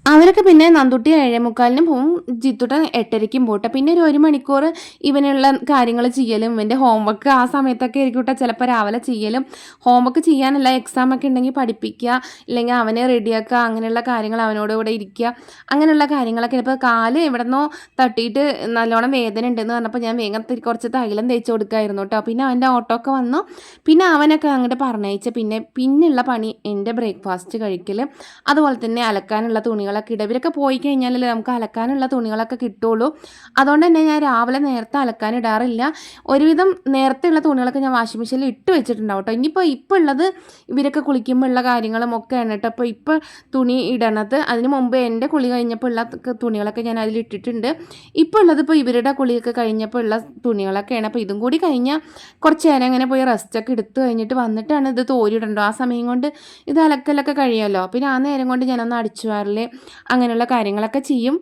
അവരൊക്കെ പിന്നെ നന്ദുട്ടി ഏഴേമുക്കാലിനും പോവും ജിത്തുട്ടൻ എട്ടരയ്ക്കും പോട്ടെ. പിന്നെ ഒരു ഒരു മണിക്കൂർ ഇവനുള്ള കാര്യങ്ങൾ ചെയ്യലും ഇവന്റെ ഹോംവർക്ക് ആ സമയത്തൊക്കെ ആയിരിക്കും കേട്ടോ ചിലപ്പോൾ രാവിലെ ചെയ്യലും. ഹോംവർക്ക് ചെയ്യാനല്ല എക്സാം ഒക്കെ ഉണ്ടെങ്കിൽ പഠിപ്പിക്കുക ഇല്ലെങ്കിൽ അവനെ റെഡിയാക്കുക അങ്ങനെയുള്ള കാര്യങ്ങൾ അവനോട് കൂടെ ഇരിക്കുക. അങ്ങനെയുള്ള കാര്യങ്ങളൊക്കെ. ഇപ്പോൾ കാൽ എവിടെന്നോ തട്ടിയിട്ട് നല്ലോണം വേദന ഉണ്ടെന്ന് പറഞ്ഞപ്പോൾ ഞാൻ വേഗം കുറച്ച് തൈലം തേച്ച് കൊടുക്കായിരുന്നു കേട്ടോ. പിന്നെ അവന്റെ ഓട്ടോ ഒക്കെ വന്നു. പിന്നെ അവനൊക്കെ അങ്ങോട്ട് പറഞ്ഞയച്ച് പിന്നെ പിന്നെയുള്ള പണി എന്റെ ബ്രേക്ക്ഫാസ്റ്റ് കഴിക്കൽ അതുപോലെ തന്നെ അലക്കാനുള്ള തുണികളൊക്കെ തുണികളൊക്കെ ഇടുക. ഇവരൊക്കെ പോയി കഴിഞ്ഞാലല്ലേ നമുക്ക് അലക്കാനുള്ള തുണികളൊക്കെ കിട്ടുള്ളൂ. അതുകൊണ്ട് തന്നെ ഞാൻ രാവിലെ നേരത്തെ അലക്കാൻ ഇടാറില്ല. ഒരുവിധം നേരത്തെ ഉള്ള തുണികളൊക്കെ ഞാൻ വാഷിംഗ് മെഷീനിൽ ഇട്ട് വെച്ചിട്ടുണ്ടാവും കേട്ടോ. ഇനിയിപ്പോൾ ഇപ്പോൾ ഉള്ളത് ഇവരൊക്കെ കുളിക്കുമ്പോൾ ഉള്ള കാര്യങ്ങളും ഒക്കെയാണ് കേട്ടോ. അപ്പോൾ ഇപ്പോൾ തുണി ഇടണത്. അതിന് മുമ്പ് എന്റെ കുളി കഴിഞ്ഞപ്പോൾ ഉള്ള തുണികളൊക്കെ ഞാൻ അതിൽ ഇട്ടിട്ടുണ്ട്. ഇപ്പോൾ ഉള്ളത് ഇപ്പോൾ ഇവരുടെ കുളിയൊക്കെ കഴിഞ്ഞപ്പോൾ ഉള്ള തുണികളൊക്കെയാണ്. അപ്പോൾ ഇതും കൂടി കഴിഞ്ഞാൽ കുറച്ച് നേരം അങ്ങനെ പോയി റെസ്റ്റൊക്കെ എടുത്തു കഴിഞ്ഞിട്ട് വന്നിട്ടാണ് ഇത് തോരിയിടണ്ടോ ആ സമയം കൊണ്ട് ഇത് അലക്കലൊക്കെ കഴിയുമല്ലോ പിന്നെ ആ നേരം കൊണ്ട് ഞാനൊന്ന് അടിച്ചു വാരൽ അങ്ങനെയുള്ള കാര്യങ്ങളൊക്കെ ചെയ്യും.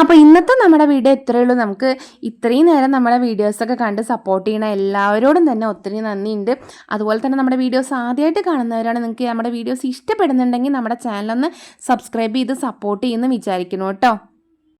അപ്പോൾ ഇന്നത്തെ നമ്മുടെ വീഡിയോ ഇത്രയേ ഉള്ളൂ. നമുക്ക് ഇത്രയും നേരം നമ്മുടെ വീഡിയോസൊക്കെ കണ്ട് സപ്പോർട്ട് ചെയ്യണ എല്ലാവരോടും തന്നെ ഒത്തിരി നന്ദിയുണ്ട്. അതുപോലെ തന്നെ നമ്മുടെ വീഡിയോസ് ആദ്യമായിട്ട് കാണുന്നവരാണ് നിങ്ങൾക്ക് നമ്മുടെ വീഡിയോസ് ഇഷ്ടപ്പെടുന്നുണ്ടെങ്കിൽ നമ്മുടെ ചാനലൊന്ന് സബ്സ്ക്രൈബ് ചെയ്ത് സപ്പോർട്ട് ചെയ്യുമെന്ന് വിചാരിക്കുന്നു കേട്ടോ.